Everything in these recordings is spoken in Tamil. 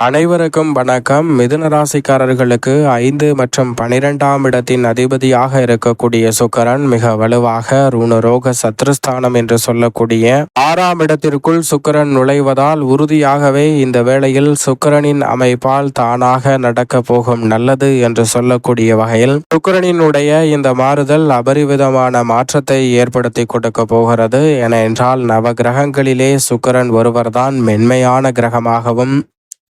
அனைவருக்கும் வணக்கம். மிதுன ராசிக்காரர்களுக்கு ஐந்து மற்றும் பனிரெண்டாம் இடத்தின் அதிபதியாக இருக்கக்கூடிய சுக்கரன் மிக வலுவாக ருணரோக சத்ருஸ்தானம் என்று சொல்லக்கூடிய ஆறாம் இடத்திற்குள் சுக்கரன் நுழைவதால் உறுதியாகவே இந்த வேளையில் சுக்கரனின் அமைப்பால் தானாக நடக்க போகும் நல்லது என்று சொல்லக்கூடிய வகையில் சுக்கரனினுடைய இந்த மாறுதல் அபரிவிதமான மாற்றத்தை ஏற்படுத்தி கொடுக்க போகிறது. என என்றால் நவ கிரகங்களிலே சுக்கரன் ஒருவர்தான் மென்மையான கிரகமாகவும்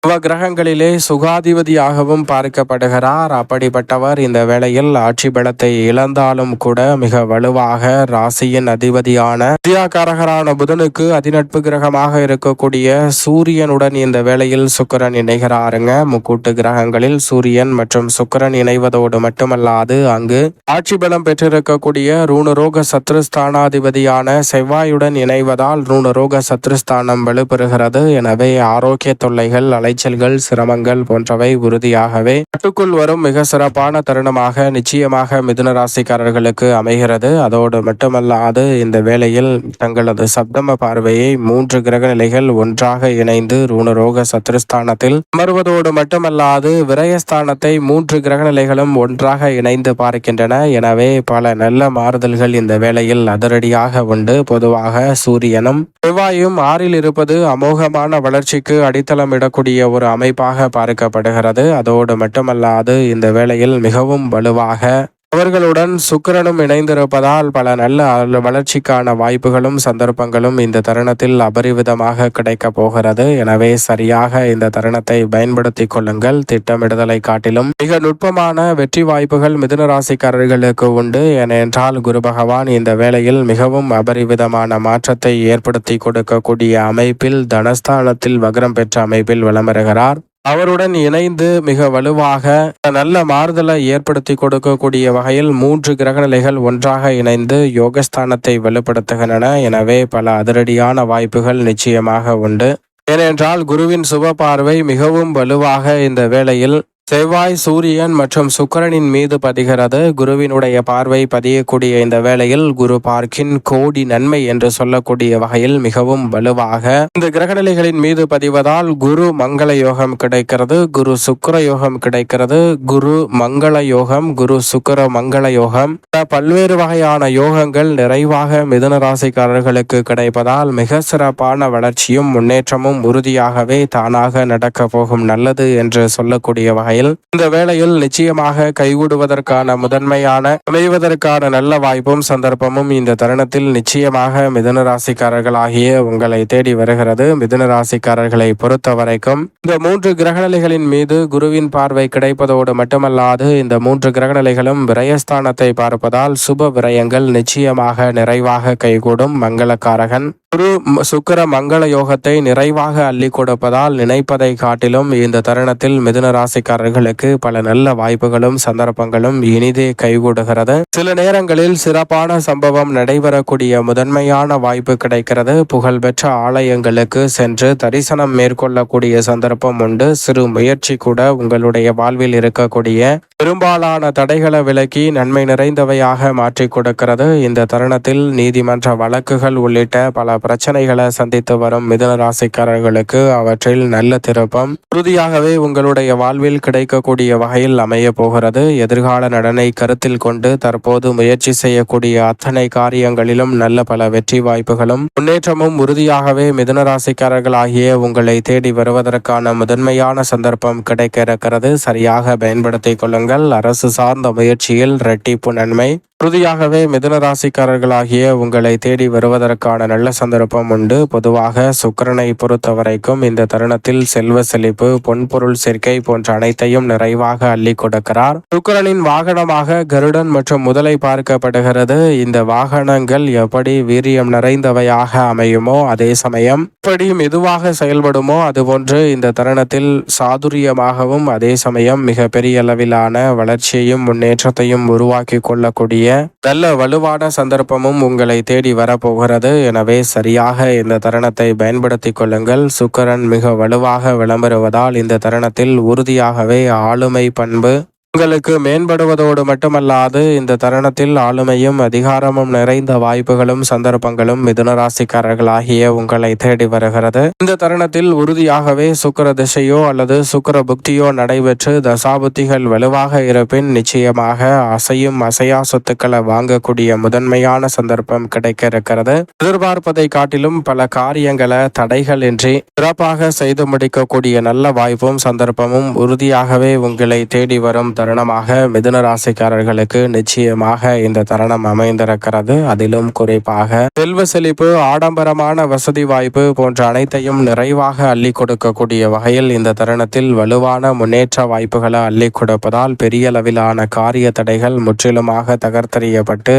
நவகிரகங்களிலே சுகாதிபதியாகவும் பார்க்கப்படுகிறார். அப்படிப்பட்டவர் இந்த வேளையில் ஆட்சி பலத்தை இழந்தாலும் கூட மிக வலுவாக ராசியின் அதிபதியான வித்யாகாரகரான புதனுக்கு அதிநட்பு கிரகமாக இருக்கக்கூடிய சூரியனுடன் இந்த வேளையில் சுக்கிரன் இணைகிறாருங்க. முக்கூட்டு கிரகங்களில் சூரியன் மற்றும் சுக்கிரன் இணைவதோடு மட்டுமல்லாது அங்கு ஆட்சி பலம் பெற்றிருக்கக்கூடிய ரூணரோக சத்ருஸ்தானாதிபதியான செவ்வாயுடன் இணைவதால் ரூணரோக சத்ருஸ்தானம் வலுப்பெறுகிறது. எனவே ஆரோக்கிய தொல்லைகள் அலைச்சல்கள் சிரமங்கள் போன்றவை உறுதியாகவே கட்டுக்குள் வரும் மிக சிறப்பான தருணமாக நிச்சயமாக மிதுன ராசிக்காரர்களுக்கு அமைகிறது. அதோடு மட்டுமல்லாது இந்த வேளையில் தங்களது சப்தம பார்வையை மூன்று கிரக நிலைகள் ஒன்றாக இணைந்து ரூணரோக சத்ருஸ்தானத்தில் அமர்வதோடு மட்டுமல்லாது விரயஸ்தானத்தை மூன்று கிரக நிலைகளும் ஒன்றாக இணைந்து பார்க்கின்றன. எனவே பல நல்ல மாறுதல்கள் இந்த வேளையில் அதிரடியாக உண்டு. பொதுவாக சூரியனும் செவ்வாயும் ஆறில் இருப்பது அமோகமான வளர்ச்சிக்கு அடித்தளமிடக்கூடிய ஒரு அமைப்பாக பார்க்கப்படுகிறது. அதோடு மட்டுமல்லாது இந்த வேளையில் மிகவும் வலுவாக அவர்களுடன் சுக்கரனும் இணைந்திருப்பதால் பல நல்ல வளர்ச்சிக்கான வாய்ப்புகளும் சந்தர்ப்பங்களும் இந்த தருணத்தில் அபரிவிதமாக கிடைக்கப் போகிறது. எனவே சரியாக இந்த தருணத்தை பயன்படுத்திக் கொள்ளுங்கள். திட்டமிடுதலை காட்டிலும் மிக நுட்பமான வெற்றி வாய்ப்புகள் மிதுன ராசிக்காரர்களுக்கு உண்டு. ஏனென்றால் குரு பகவான் இந்த வேளையில் மிகவும் அபரிவிதமான மாற்றத்தை ஏற்படுத்தி கொடுக்கக்கூடிய அமைப்பில் தனஸ்தானத்தில் வக்ரம் பெற்ற அமைப்பில் விளம்பருகிறார் அவருடன் இணைந்து மிக வலுவாக நல்ல மாறுதலை ஏற்படுத்தி கொடுக்கக்கூடிய வகையில் மூன்று கிரகநிலைகள் ஒன்றாக இணைந்து யோகஸ்தானத்தை வலுப்படுத்துகின்றன. எனவே பல அதிரடியான வாய்ப்புகள் நிச்சயமாக உண்டு. ஏனென்றால் குருவின் சுப பார்வை மிகவும் வலுவாக இந்த வேளையில் செவ்வாய் சூரியன் மற்றும் சுக்கரனின் மீது பதிகிறது. குருவினுடைய பார்வை பதியக்கூடிய இந்த வேளையில் குரு பார்க்கின் கோடி நன்மை என்று சொல்லக்கூடிய வகையில் மிகவும் வலுவாக இந்த கிரகநிலைகளின் மீது பதிவதால் குரு மங்கள யோகம் கிடைக்கிறது குரு சுக்கர யோகம் கிடைக்கிறது குரு மங்கள யோகம் குரு சுக்கர மங்கள யோகம். பல்வேறு வகையான யோகங்கள் நிறைவாக மிதுன ராசிக்காரர்களுக்கு கிடைப்பதால் மிக சிறப்பான வளர்ச்சியும் முன்னேற்றமும் உறுதியாகவே தானாக நடக்க போகும் நல்லது என்று சொல்லக்கூடிய வகை வகையில். இந்த வேளையில் நிச்சயமாக கைகூடுவதற்கான முதன்மையான அமைவதற்கான நல்ல வாய்ப்பும் சந்தர்ப்பமும் இந்த தருணத்தில் நிச்சயமாக மிதுன ராசிக்காரர்களாகிய உங்களை தேடி வருகிறது. மிதன ராசிக்காரர்களை பொறுத்த வரைக்கும் இந்த மூன்று கிரகநிலைகளின் மீது குருவின் பார்வை கிடைப்பதோடு மட்டுமல்லாது இந்த மூன்று கிரகநிலைகளும் விரயஸ்தானத்தை பார்ப்பதால் சுப விரயங்கள் நிச்சயமாக நிறைவாக கைகூடும் மங்களக்காரகன். குரு சுக்கர மங்கள யோகத்தை நிறைவாக அள்ளி கொடுப்பதால் நினைப்பதை காட்டிலும் இந்த தருணத்தில் மிதுன அவர்களுக்கு பல நல்ல வாய்ப்புகளும் சந்தர்ப்பங்களும் இனிதே கைகூடுகிறது. சில நேரங்களில் சிறப்பான சம்பவம் நடைபெறக்கூடிய முதன்மையான வாய்ப்பு கிடைக்கிறது. புகழ்பெற்ற ஆலயங்களுக்கு சென்று தரிசனம் மேற்கொள்ளக்கூடிய சந்தர்ப்பம் உண்டு. சிறு முயற்சி கூட உங்களுடைய வாழ்வில் இருக்கக்கூடிய பெரும்பாலான தடைகளை விலக்கி நன்மை நிறைந்தவையாக மாற்றிக் கொடுக்கிறது. இந்த தருணத்தில் நீதிமன்ற வழக்குகள் உள்ளிட்ட பல பிரச்சனைகளை சந்தித்து வரும் மிதன ராசிக்காரர்களுக்கு அவற்றில் நல்ல திருப்பம். உறுதியாகவே உங்களுடைய வாழ்வில் கிடைக்கக்கூடிய வகையில் அமைய போகிறது. எதிர்கால நடனை கருத்தில் கொண்டு தற்போது முயற்சி செய்யக்கூடிய அத்தனை காரியங்களிலும் நல்ல பல வெற்றி வாய்ப்புகளும் முன்னேற்றமும் உறுதியாகவே மிதுனராசிக்காரர்களாகிய உங்களை தேடி வருவதற்கான முதன்மையான சந்தர்ப்பம் கிடைக்க இருக்கிறது. சரியாக பயன்படுத்திக் கொள்ளுங்கள். அரசு சார்ந்த முயற்சியில் இரட்டிப்பு நன்மை. உறுதியாகவே மிதுன ராசிக்காரர்களாகிய உங்களை தேடி வருவதற்கான நல்ல சந்தர்ப்பம் உண்டு. பொதுவாக சுக்கரனை பொறுத்த வரைக்கும் இந்த தருணத்தில் செல்வ செழிப்பு பொன்பொருள் சேர்க்கை போன்ற அனைத்தையும் நிறைவாக அள்ளி கொடுக்கிறார். சுக்கரனின் வாகனமாக கருடன் மற்றும் முதலை பார்க்கப்படுகிறது. இந்த வாகனங்கள் எப்படி வீரியம் நிறைந்தவையாக அமையுமோ அதே சமயம் எப்படி மெதுவாக செயல்படுமோ அதுபோன்று இந்த தருணத்தில் சாதுரியமாகவும் அதே சமயம் மிக பெரிய அளவிலான வளர்ச்சியையும் முன்னேற்றத்தையும் உருவாக்கி கொள்ளக்கூடிய நல்ல வலுவான சந்தர்ப்பமும் உங்களை தேடி வரப்போகிறது. எனவே சரியாக இந்த தருணத்தை பயன்படுத்திக் கொள்ளுங்கள். சுக்கரன் மிக வலுவாக விளம்பருவதால் இந்த தருணத்தில் உறுதியாகவே ஆளுமை பண்பு உங்களுக்கு மேம்படுவதோடு மட்டுமல்லாது இந்த தருணத்தில் ஆளுமையும் அதிகாரமும் நிறைந்த வாய்ப்புகளும் சந்தர்ப்பங்களும் மிதுனராசிக்காரர்களாகிய உங்களை தேடி வருகிறது. இந்த தருணத்தில் உறுதியாகவே சுக்கர திசையோ அல்லது சுக்கர புக்தியோ நடைபெற்று தசாபுத்திகள் வலுவாக இருப்பின் நிச்சயமாக அசையும் அசையா சொத்துக்களை வாங்கக்கூடிய முதன்மையான சந்தர்ப்பம் கிடைக்க இருக்கிறது எதிர்பார்ப்பதை காட்டிலும் பல காரியங்களை தடைகள் இன்றி சிறப்பாக செய்து முடிக்கக்கூடிய நல்ல வாய்ப்பும் சந்தர்ப்பமும் உறுதியாகவே உங்களை தேடி வரும் தருணமாக மிதுன ராசிக்காரர்களுக்கு நிச்சயமாக இந்த தருணம் அமைந்திருக்கிறது. அதிலும் குறிப்பாக செல்வ செழிப்பு ஆடம்பரமான வசதி வாய்ப்பு போன்ற அனைத்தையும் நிறைவாக அள்ளி கொடுக்கக்கூடிய வகையில் இந்த தருணத்தில் வலுவான முன்னேற்ற வாய்ப்புகளை அள்ளி கொடுப்பதால் பெரிய அளவிலான காரிய தடைகள் முற்றிலுமாக தகர்த்தறியப்பட்டு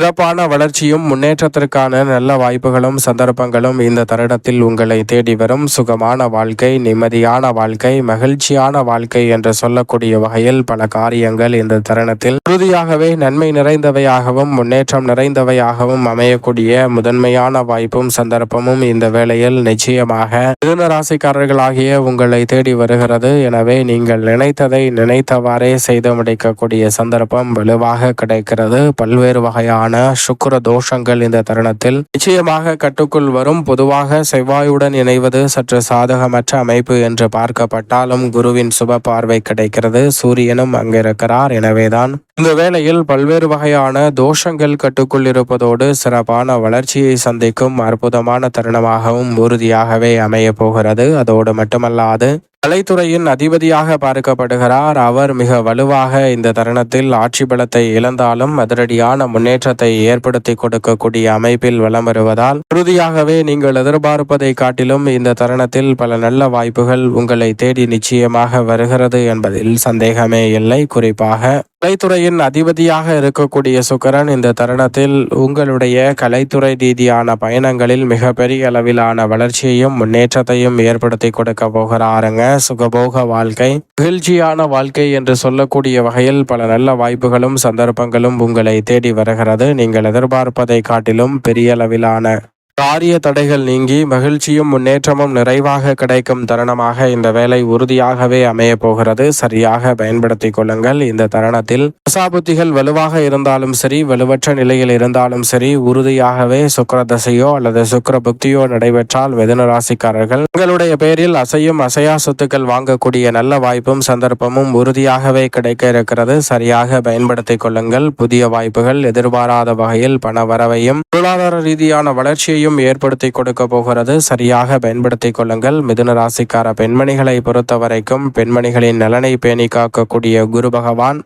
சிறப்பான வளர்ச்சியும் முன்னேற்றத்திற்கான நல்ல வாய்ப்புகளும் சந்தர்ப்பங்களும் இந்த தருணத்தில் உங்களை தேடி வரும். சுகமான வாழ்க்கை நிம்மதியான வாழ்க்கை மகிழ்ச்சியான வாழ்க்கை என்று சொல்லக்கூடிய வகையில் பல காரியங்கள் இந்த தருணத்தில் உறுதியாகவே நன்மை நிறைந்தவையாகவும் முன்னேற்றம் நிறைந்தவையாகவும் அமையக்கூடிய முதன்மையான வாய்ப்பும் சந்தர்ப்பமும் இந்த வேளையில் நிச்சயமாக மிதுன ராசிக்காரர்களாகிய உங்களை தேடி வருகிறது. எனவே நீங்கள் நினைத்ததை நினைத்தவாறே செய்து முடிக்கக்கூடிய சந்தர்ப்பம் வலுவாக கிடைக்கிறது. பல்வேறு வகையான விதமான சுக்கர தோஷங்கள் இந்த தருணத்தில் நிச்சயமாக கட்டுக்குள் வரும். பொதுவாக செவ்வாயுடன் இணைவது சற்று சாதகமற்ற அமைப்பு என்று பார்க்கப்பட்டாலும் குருவின் சுப பார்வை கிடைக்கிறது. சூரியனும் அங்கிருக்கிறார். எனவேதான் இந்த வேளையில் பல்வேறு வகையான தோஷங்கள் கட்டுக்குள் இருப்பதோடு சிறப்பான வளர்ச்சியை சந்திக்கும் அற்புதமான தருணமாகவும் உறுதியாகவே அமைய போகிறது. அதோடு மட்டுமல்லாது கலைத்துறையின் அதிபதியாக பார்க்கப்படுகிறார். அவர் மிக வலுவாக இந்த தருணத்தில் ஆட்சி பலத்தை இழந்தாலும் அதிரடியான முன்னேற்றத்தை ஏற்படுத்தி கொடுக்கக்கூடிய அமைப்பில் வலம் வருவதால் உறுதியாகவே நீங்கள் எதிர்பார்ப்பதை காட்டிலும் இந்த தருணத்தில் பல நல்ல வாய்ப்புகள் உங்களை தேடி நிச்சயமாக வருகிறது என்பதில் சந்தேகமே இல்லை. குறிப்பாக கலைத்துறையின் அதிபதியாக இருக்கக்கூடிய சுக்கரன் இந்த தருணத்தில் உங்களுடைய கலைத்துறை ரீதியான பயணங்களில் மிகப்பெரிய அளவிலான வளர்ச்சியையும் முன்னேற்றத்தையும் ஏற்படுத்தி கொடுக்க போகிறாருங்க. சுகபோக வாழ்க்கை மகிழ்ச்சியான வாழ்க்கை என்று சொல்லக்கூடிய வகையில் பல நல்ல வாய்ப்புகளும் சந்தர்ப்பங்களும் உங்களை தேடி வருகிறது. நீங்கள் எதிர்பார்ப்பதை காட்டிலும் பெரிய அளவிலான காரிய தடைகள் நீங்கி மகிழ்ச்சியும் முன்னேற்றமும் நிறைவாக கிடைக்கும் தருணமாக இந்த வேலை உறுதியாகவே அமைய போகிறது. சரியாக பயன்படுத்திக் கொள்ளுங்கள். இந்த தருணத்தில் தசாபுத்திகள் வலுவாக இருந்தாலும் சரி வலுவற்ற நிலையில் இருந்தாலும் சரி உறுதியாகவே சுக்கர தசையோ அல்லது சுக்கர புக்தியோ நடைபெற்றால் மிதன ராசிக்காரர்கள் உங்களுடைய பெயரில் அசையும் அசையா சொத்துக்கள் வாங்கக்கூடிய நல்ல வாய்ப்பும் சந்தர்ப்பமும் உறுதியாகவே கிடைக்க இருக்கிறது. சரியாக பயன்படுத்திக் கொள்ளுங்கள். புதிய வாய்ப்புகள் எதிர்பாராத வகையில் பண வரவையும் பொருளாதார ரீதியான வளர்ச்சியையும் வெற்றியும் ஏற்படுத்தி கொடுக்க போகிறது. சரியாக பயன்படுத்தி கொள்ளுங்கள். மிதுன ராசிக்கார பெண்மணிகளை பொறுத்த வரைக்கும் பெண்மணிகளின் நலனை பேணி காக்கக்கூடிய குரு பகவான்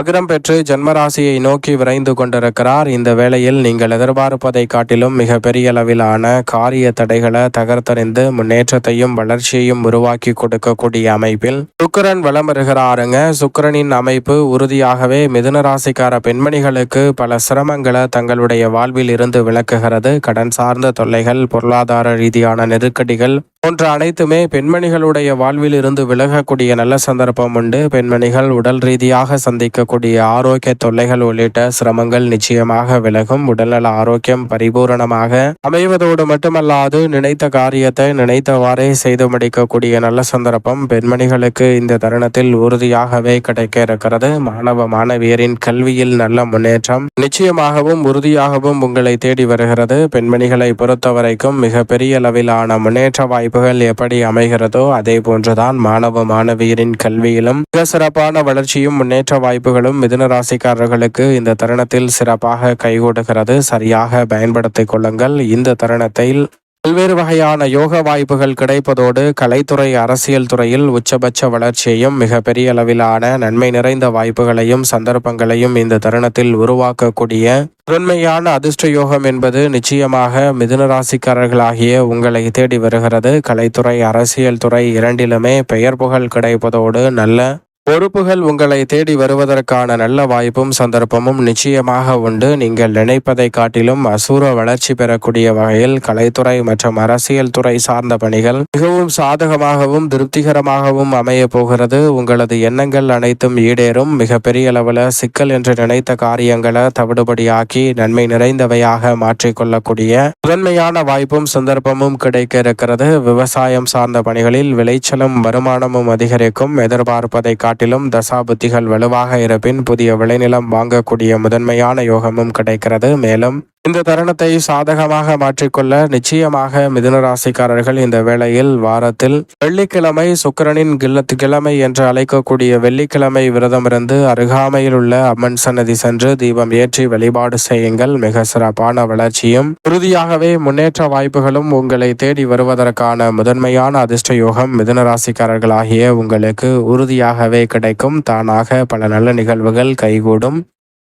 அகிரம் பெற்று ஜன்மராசியை நோக்கி விரைந்து கொண்டிருக்கிறார். இந்த வேளையில் நீங்கள் எதிர்பார்ப்பதை காட்டிலும் மிக பெரிய அளவிலான காரிய தடைகளை தகர்த்தறிந்து முன்னேற்றத்தையும் வளர்ச்சியையும் உருவாக்கி கொடுக்கக்கூடிய அமைப்பில் சுக்கரன் வளம் வருகிறாருங்க. சுக்கரனின் அமைப்பு உறுதியாகவே மிதுன ராசிக்கார பெண்மணிகளுக்கு பல சிரமங்களை தங்களுடைய வாழ்வில் இருந்து விளக்குகிறது. கடன் சார்ந்த தொல்லைகள் பொருளாதார ரீதியான நெருக்கடிகள் போன்ற அனைத்துமே பெண்மணிகளுடைய வாழ்வில் இருந்து விலகக்கூடிய நல்ல சந்தர்ப்பம் உண்டு. பெண்மணிகள் உடல் ரீதியாக சந்திக்கக்கூடிய ஆரோக்கிய தொல்லைகள் உள்ளிட்ட சிரமங்கள் நிச்சயமாக விலகும். உடல்நல ஆரோக்கியம் பரிபூரணமாக அமைவதோடு மட்டுமல்லாது நினைத்த காரியத்தை நினைத்தவாறே செய்து முடிக்கக்கூடிய நல்ல சந்தர்ப்பம் பெண்மணிகளுக்கு இந்த தருணத்தில் உறுதியாகவே கிடைக்க இருக்கிறது. மாணவ மாணவியரின் கல்வியில் நல்ல முன்னேற்றம் நிச்சயமாகவும் உறுதியாகவும் உங்களை தேடி வருகிறது. பெண்மணிகளை பொறுத்தவரைக்கும் மிக பெரிய அளவிலான முன்னேற்ற வாய்ப்பு வாய்ப்புகள் எப்படி அமைகிறதோ அதே போன்றுதான் மாணவ மாணவியரின் கல்வியிலும் மிக சிறப்பான வளர்ச்சியும் முன்னேற்ற வாய்ப்புகளும் மிதுன ராசிக்காரர்களுக்கு இந்த தருணத்தில் சிறப்பாக கைகூடுகிறது. சரியாக பயன்படுத்திக் கொள்ளுங்கள். இந்த தருணத்தில் பல்வேறு வகையான யோக வாய்ப்புகள் கிடைப்பதோடு கலைத்துறை அரசியல் துறையில் உச்சபட்ச வளர்ச்சியையும் மிக பெரிய அளவிலான நன்மை நிறைந்த வாய்ப்புகளையும் சந்தர்ப்பங்களையும் இந்த தருணத்தில் உருவாக்கக்கூடிய முதன்மையான அதிர்ஷ்ட யோகம் என்பது நிச்சயமாக மிதுன ராசிக்காரர்களாகிய உங்களை தேடி வருகிறது. கலைத்துறை அரசியல் துறை இரண்டிலுமே பெயர் புகழ் கிடைப்பதோடு நல்ல பொறுப்புகள் உங்களை தேடி வருவதற்கான நல்ல வாய்ப்பும் சந்தர்ப்பமும் நிச்சயமாக உண்டு. நீங்கள் நினைப்பதை காட்டிலும் அசூர வளர்ச்சி பெறக்கூடிய வகையில் கலைத்துறை மற்றும் அரசியல் துறை சார்ந்த பணிகள் மிகவும் சாதகமாகவும் திருப்திகரமாகவும் அமைய போகிறது. உங்களது எண்ணங்கள் அனைத்தும் ஈடேறும். மிகப்பெரிய அளவில் சிக்கல் என்று நினைத்த காரியங்களை தவிடுபடியாக்கி நன்மை நிறைந்தவையாக மாற்றிக்கொள்ளக்கூடிய முதன்மையான வாய்ப்பும் சந்தர்ப்பமும் கிடைக்க இருக்கிறது. விவசாயம் சார்ந்த பணிகளில் விளைச்சலும் வருமானமும் அதிகரிக்கும். எதிர்பார்ப்பதை காட்டி காட்டிலும் தசாபுத்திகள் வலுவாக இருப்பின் புதிய விளைநிலம் வாங்கக்கூடிய முதன்மையான யோகமும் கிடைக்கிறது. மேலும் இந்த தருணத்தை சாதகமாக மாற்றிக்கொள்ள நிச்சயமாக மிதுன ராசிக்காரர்கள் இந்த வேளையில் வாரத்தில் வெள்ளிக்கிழமை சுக்கிரனின் கில்லத்து கிழமை என்று அழைக்கக்கூடிய வெள்ளிக்கிழமை விரதமிருந்து அருகாமையில் உள்ள அம்மன் சன்னதி சென்று தீபம் ஏற்றி வழிபாடு செய்யுங்கள். மிக சிறப்பான வளர்ச்சியும் உறுதியாகவே முன்னேற்ற வாய்ப்புகளும் உங்களை தேடி வருவதற்கான முதன்மையான அதிர்ஷ்ட யோகம் மிதுனராசிக்காரர்களாகிய உங்களுக்கு உறுதியாகவே கிடைக்கும். தானாக பல நல்ல நிகழ்வுகள் கைகூடும்.